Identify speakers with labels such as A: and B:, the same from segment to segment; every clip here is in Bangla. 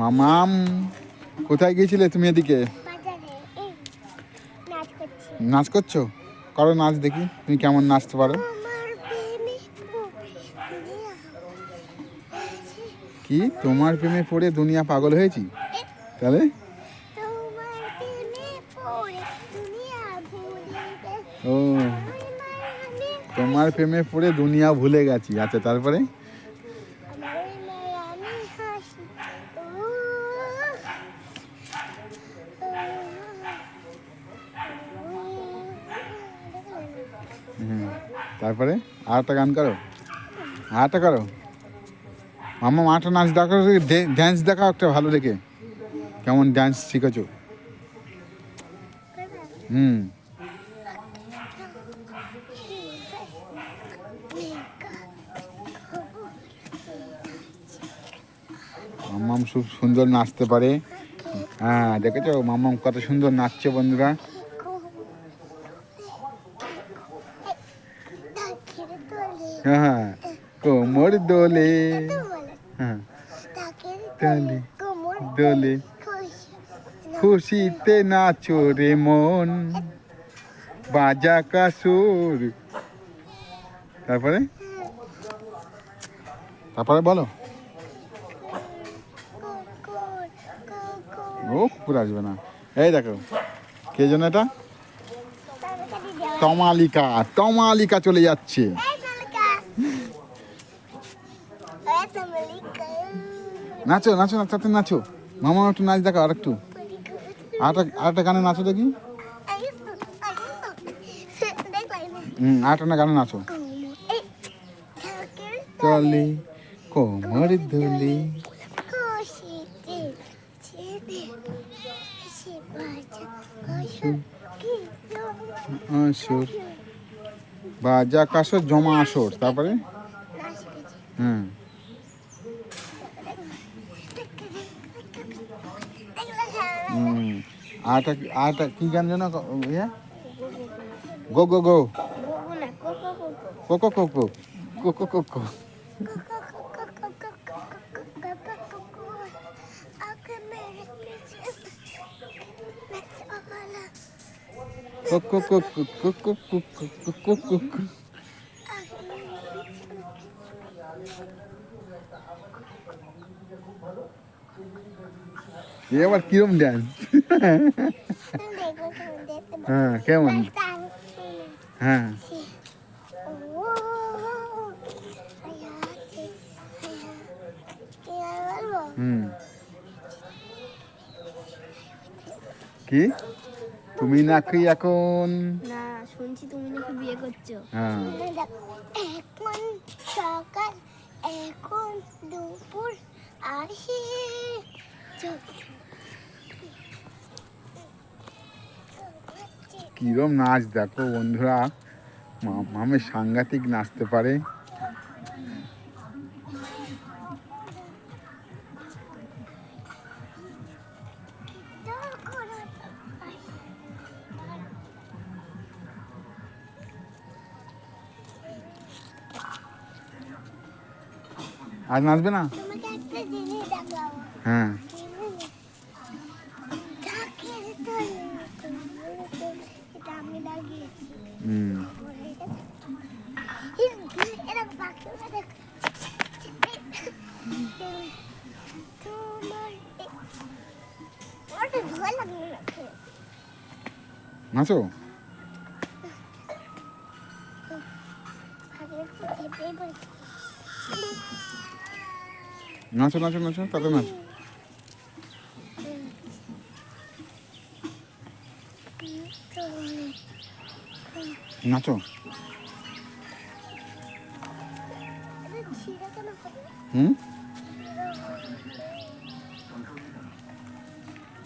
A: মামাম কোথায় গিয়েছিলে তুমি এদিকে?
B: নাচ করছি।
A: করো নাচ দেখি তুমি কেমন নাচতে পারো। কি? তোমার প্রেমে পড়ে দুনিয়া পাগল হয়েছি? তাহলে। ও তোমার প্রেমে পড়ে দুনিয়া ভুলে গেছি। আচ্ছা তারপরে
B: আমার মায়া আমি হাসি ও
A: হুম তারপরে আর একটা গান করো। আর একটা করো। মামা মাঠে নাচ দেখাও ড্যান্স দেখাও একটা ভালো দেখে। কেমন ড্যান্স শিখেছো? হুম। মাম্মাম খুব সুন্দর নাচতে পারে। হ্যাঁ দেখেছ? মাম্মাম কত সুন্দর নাচছে বন্ধুরা। হ্যাঁ হ্যাঁ। কোমর দোলে। হ্যাঁ। তালে দোলে। খুশিতে নাচো রে মন। বাজা কাসুর। তারপরে? তারপরে বলো। ও, পুরো আসবে না। এই দেখো, কে যেন এটা? তমালিকা তমালিকা চলে যাচ্ছে। নাচো নাচো নাচাতে নাচো। মামা, একটু নাচ দেখো আর একটু আরেকটা গানে নাচো দেখি। হুম, আরেকটা না গানে নাচো। তলে কোমর
B: বাজা
A: আসর বাজা কাসর, জমা আসর, তারপরে? হুম। আরেকটা আরেকটা কি গান যেন ইয়ে গো গো গো কোকো কোকো কোকো কোকো কোকো কোকো কোকো কোকো কোকো কোকো এ আবার কিরম ড্যান্স হ্যাঁ কেমন? হ্যাঁ। হুম। কি? তুমি নাকি এখন?
B: না শুনছি তুমি নাকি বিয়ে করছ।
A: হ্যাঁ।
B: এখন সকাল এখন দুপুর আর সে
A: কিরম নাচ দেখো বন্ধুরা। মা- মামে সাংঘাতিক নাচতে পারে। আজ নাচবে না? হ্যাঁ। নাচো? নাচো নাচো নাচো তাতে নাচো। নাচো। হুম?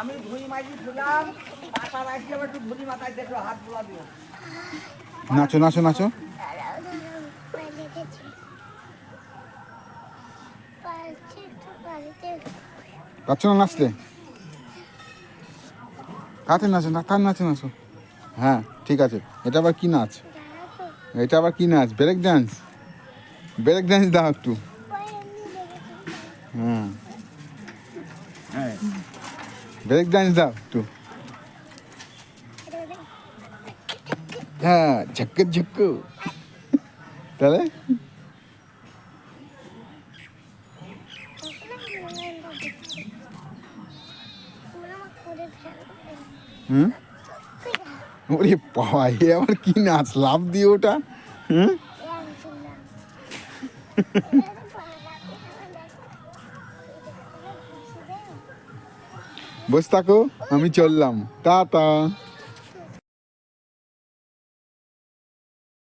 C: আমি ধুই মাঝি দিলাম টাকা রাখছি আবার একটু ধুলি মাথায় দেখো হাত বোলা দিও
B: নাচো নাচো নাচো। পাচ্ছ না নাচতে কাতে নাচো না কার নাচো নাচো? হ্যাঁ ঠিক আছে। এটা আবার কি নাচ? এটা আবার কি নাচ? Break dance. ব্রেক ডান্স দাও একটু। হ্যাঁ। হ্যাঁ। ব্রেক ডান্স দাও একটু
A: এটা দেখ,
B: হ্যাঁ ঝক্কু ঝক্কু তাহলে
A: কখনো মনে হয় না দেখতে। মনে হয় করে ফেলবে।
B: হুম ওরে বাবা এ আবার কি নাচ লাভ দিয়ে ওটা হুম বসে থাকো আমি চললাম। টাটা।